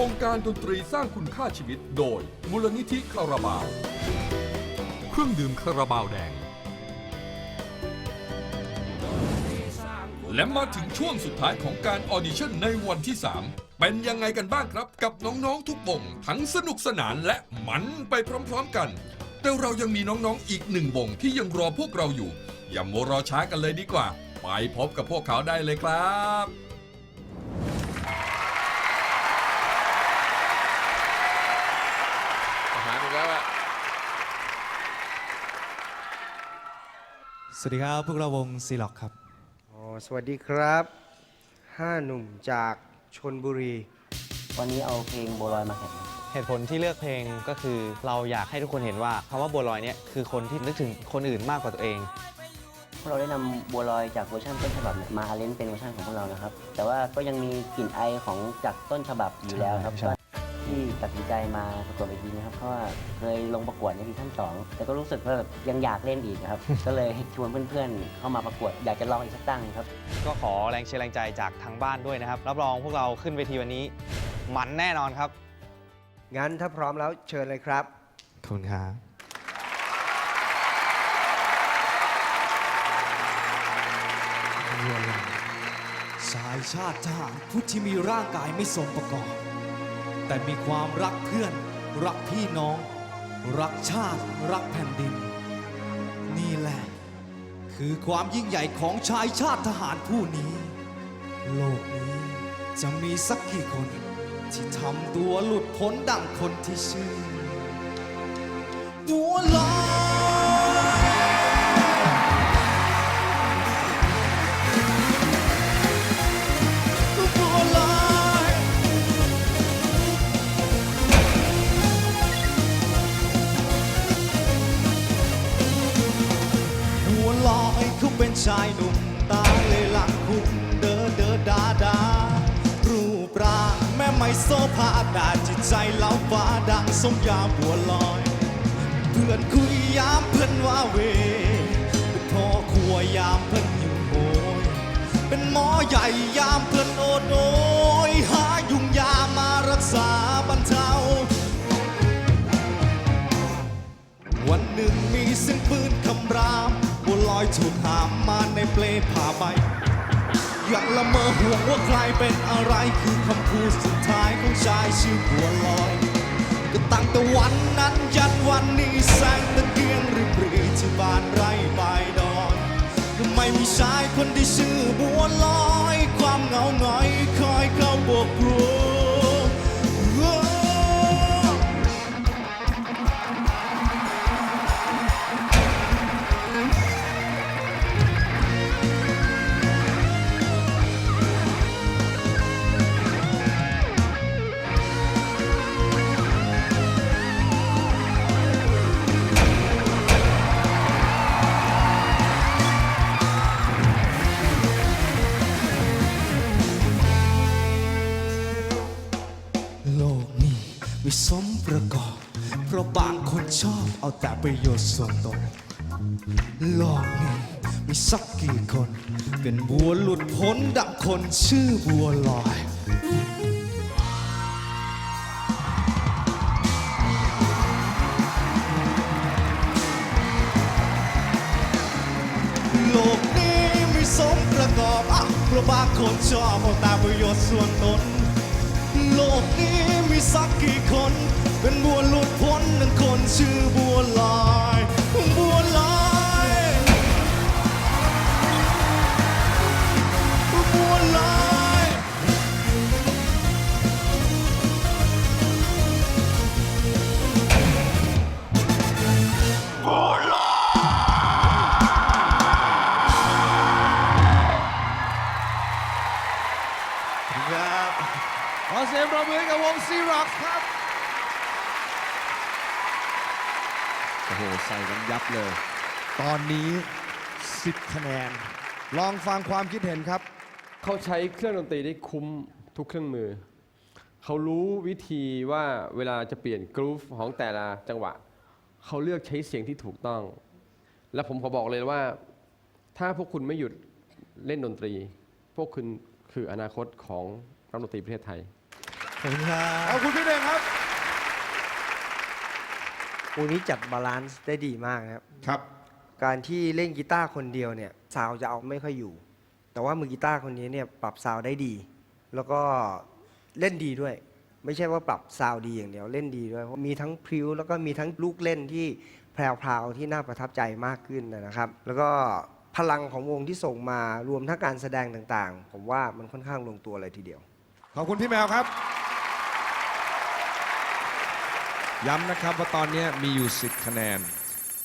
รงการดนตรีสร้างคุณค่าชีวิตโดยมูลนิธิคาราบาว เครื่องดื่มคาราบาวแดง และมาถึงช่วงสุดท้ายของการออดิชั่นในวันที่ 3 เป็นยังไงกันบ้างครับ กับน้องๆทุกวงทั้งสนุกสนานและมันไปพร้อมๆกัน แต่เรายังมีน้องๆอีกหนึ่งวงที่ยังรอพวกเราอยู่ อย่ามัวรอช้ากันเลยดีกว่า ไปพบกับพวกเขาได้เลยครับ สวัสดีครับ พวกเราวงซีล็อกครับ อ๋อสวัสดีครับห้าหนุ่มจากชนบุรี วันนี้เอาเพลงโบวลอยมาแข่งเหตุผลที่เลือกเพลงก็คือเราอยากให้ทุกคนเห็นว่าคำว่าบัวลอยเนี่ยคือคนที่นึกถึงคนอื่นมากกว่าตัวเอง พวกเราได้นำบัวลอยจากเวอร์ชันต้นฉบับเนี่ยมาอาเลนเป็นเวอร์ชันของพวกเรานะครับ แต่ว่าก็ยังมีกลิ่นไอของจากต้นฉบับอยู่แล้วครับใช่ ที่ตัดสินใจมาประกวดเวทีนะครับเพราะว่าเคยลงประกวดในซีซั่นสองแต่ก็รู้สึกว่าแบบยังอยากเล่นอีกครับ ก็เลยชวนเพื่อนๆ เข้ามาประกวดอยากจะลองอีกสักตั้งครับ ก็ขอแรงเชียร์แรงใจจากทางบ้านด้วยนะครับ รับรองพวกเราขึ้นเวทีวันนี้ มันแน่นอนครับ งั้นถ้าพร้อมแล้วเชิญเลยครับ ขอบคุณครับบัวลอยชายชาติทหารผู้ที่มีร่างกายไม่สมประกอบ แต่มีความรักเพื่อน รักพี่น้อง รักชาติ รักแผ่นดิน นี่แหละ คือความยิ่งใหญ่ของชายชาติทหารผู้นี้ โลกนี้จะมีสักกี่คน ที่ทำตัวหลุดพ้นดังคนที่ชื่อบัวลอยายหนุ่มตาเลยหลังคุมเดอเดอดาดา รูปร่างแม่ไม่โซภาดาจิตใจเล้าฟ้าดังสมยามบัวลอย เพื่อนคุยยามเพื่อนว่าเวเป็นพ่อครัวยามเพื่อนอยู่โหยเป็นหมอใหญ่ยามเพื่อน เปลผ่าใบยังละเมอห่วงว่าใครเป็นอะไรคือคำพูดสุดท้ายของชายชื่อบัวลอย ก็ตั้งแต่วันนั้นยันวันนี้แสงตะเกียงริบหรีที่บ้านไร่ใบดอนก็ไม่มีชายคนที่ชื่อบัวลอย ความเหงาหงอย ราะบางคนชอบเอาแต่ประโยชน์ส่วนตนโลกนี้มีสักกี่คน เป็นบัวหลุดพ้นดังคนชื่อบัวลอยโลกนี้ไม่สมประกอบอะเพราะบางคนชอบเอาแต่ประโยชน์ส่วนตนโลกนี้มีสักกี่คน เป็นบัวหลุดพ้นนั่นคนชื่อบัวลอยบัวลอยบัวลอยครับขอเสียงปรบมือกับวงซีร็อกครับ โอ้โหใส่กันยับเลย ตอนนี้ 10 คะแนน ลองฟังความคิดเห็นครับ เขาใช้เครื่องดนตรีได้คุ้มทุกเครื่องมือ เขารู้วิธีว่าเวลาจะเปลี่ยนกรูฟของแต่ละจังหวะ เขาเลือกใช้เสียงที่ถูกต้อง และผมขอบอกเลยว่า ถ้าพวกคุณไม่หยุดเล่นดนตรี พวกคุณคืออนาคตของนักดนตรีประเทศไทย ขอบคุณพี่เด่งครับ วงนี้จัดบาลานซ์ได้ดีมากนะครับ ครับ การที่เล่นกีตาร์คนเดียวเนี่ยซาวด์จะเอาไม่ค่อยอยู่ แต่ว่ามือกีตาร์คนนี้เนี่ยปรับซาวด์ได้ดี แล้วก็เล่นดีด้วย ไม่ใช่ว่าปรับซาวด์ดีอย่างเดียวเล่นดีด้วยเพราะมีทั้งพริ้วแล้วก็มีทั้งลูกเล่นที่แพรวๆที่น่าประทับใจมากขึ้นนะครับ แล้วก็พลังของวงที่ส่งมารวมทั้งการแสดงต่างๆ ผมว่ามันค่อนข้างลงตัวเลยทีเดียว ขอบคุณพี่แมวครับ ย้ำนะครับว่าตอนนี้มีอยู่ 10 คะแนน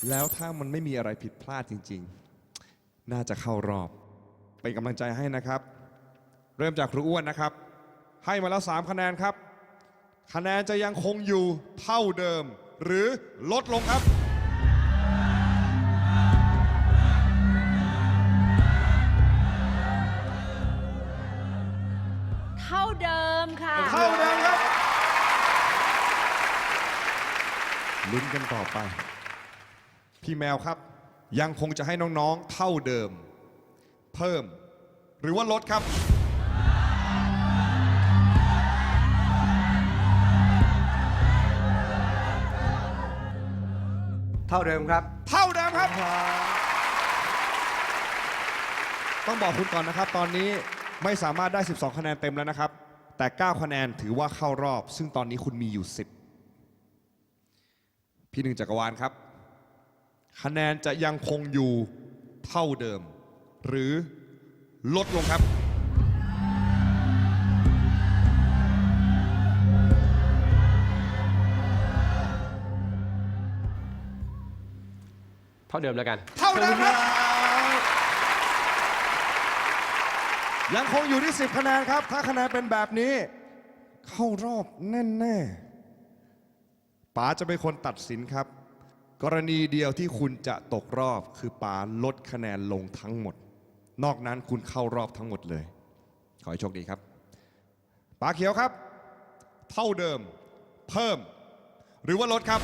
แล้วถ้ามันไม่มีอะไรผิดพลาดจริง ๆ น่าจะเข้ารอบ เป็นกำลังใจให้นะครับ เริ่มจากครูอ้วนนะครับ ให้มาแล้ว 3 คะแนนครับ คะแนนจะยังคงอยู่เท่าเดิม หรือลดลงครับ นกันต่อไป พี่แมวครับ ยังคงจะให้น้องๆเท่าเดิม เพิ่ม หรือว่าลดครับ เท่าเดิมครับ เท่าเดิมครับ ต้องบอกคุณก่อนนะครับ ตอนนี้ไม่สามารถได้ 12 คะแนนเต็มแล้วนะครับ แต่ 9 คะแนนถือว่าเข้ารอบ ซึ่งตอนนี้คุณมีอยู่ 10 พี่หนึ่งจักรวาลครับ คะแนนจะยังคงอยู่เท่าเดิม หรือลดลงครับเท่าเดิมแล้วกัน เท่าเดิมครับ ยังคงอยู่ที่ 10 คะแนนครับ ถ้าคะแนนเป็นแบบนี้ เข้ารอบแน่ ๆ ป๋าจะเป็นคนตัดสินครับ กรณีเดียวที่คุณจะตกรอบคือป๋าลดคะแนนลงทั้งหมด นอกนั้นคุณเข้ารอบทั้งหมดเลย ขอให้โชคดีครับป๋าเขียวครับ เท่าเดิม เพิ่ม หรือว่าลดครับ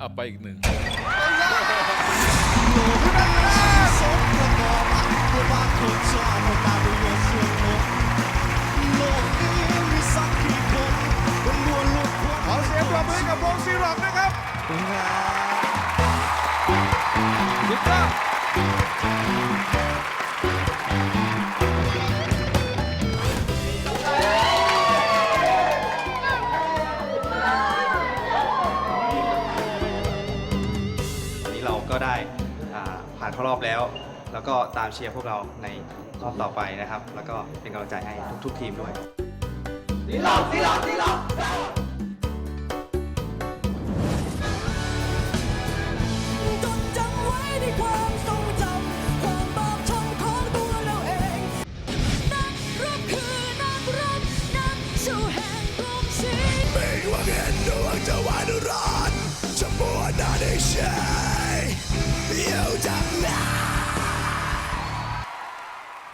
เอาไปอีกหนึ่งขอเสียงปรบมือให้กับวงซีร็อกนะครับสุดยอด เข้ารอบแล้ว แล้วก็ตามเชียร์พวกเราในรอบต่อไปนะครับ แล้วก็เป็นกำลังใจให้ทุกๆทีมด้วยจ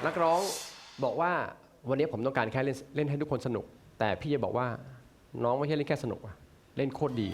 นักร้องบอกว่าวันนี้ผมต้องการแค่เล่นเล่นให้ทุกคนสนุก แต่พี่จะบอกว่าน้องไม่ใช่เล่นแค่สนุกอะเล่นโคตรดี